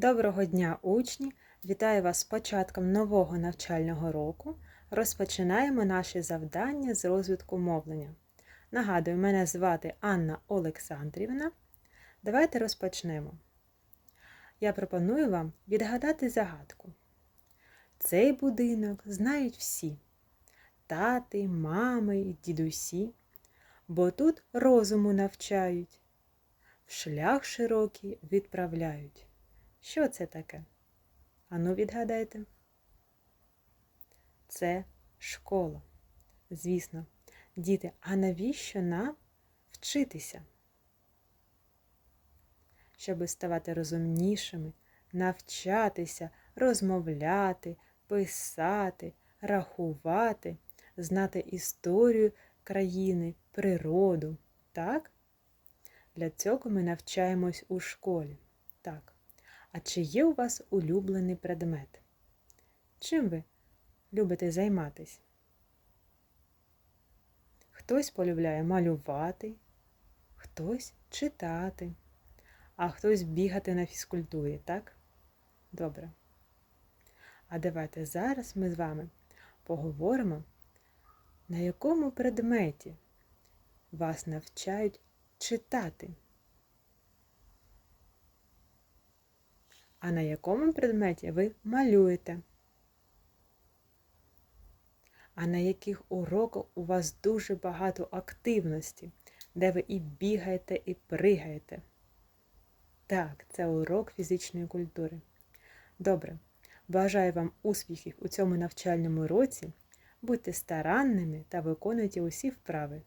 Доброго дня, учні! Вітаю вас з початком нового навчального року. Розпочинаємо наші завдання з розвитку мовлення. Нагадую, мене звати Анна Олександрівна. Давайте розпочнемо. Я пропоную вам відгадати загадку. Цей будинок знають всі тати, мами, дідусі, бо тут розуму навчають, в шлях широкий відправляють. Що це таке? Ану, відгадайте. Це школа. Звісно, діти, а навіщо нам вчитися? Щоби ставати розумнішими, навчатися, розмовляти, писати, рахувати, знати історію країни, природу. Так? Для цього ми навчаємось у школі. Так. А чи є у вас улюблений предмет? Чим ви любите займатись? Хтось полюбляє малювати, хтось читати, а хтось бігати на фізкультурі, так? Добре. А давайте зараз ми з вами поговоримо, на якому предметі вас навчають читати. А на якому предметі ви малюєте? А на яких уроках у вас дуже багато активності, де ви і бігаєте, і пригаєте? Так, це урок фізичної культури. Добре. Бажаю вам успіхів у цьому навчальному році. Будьте старанними та виконуйте усі вправи.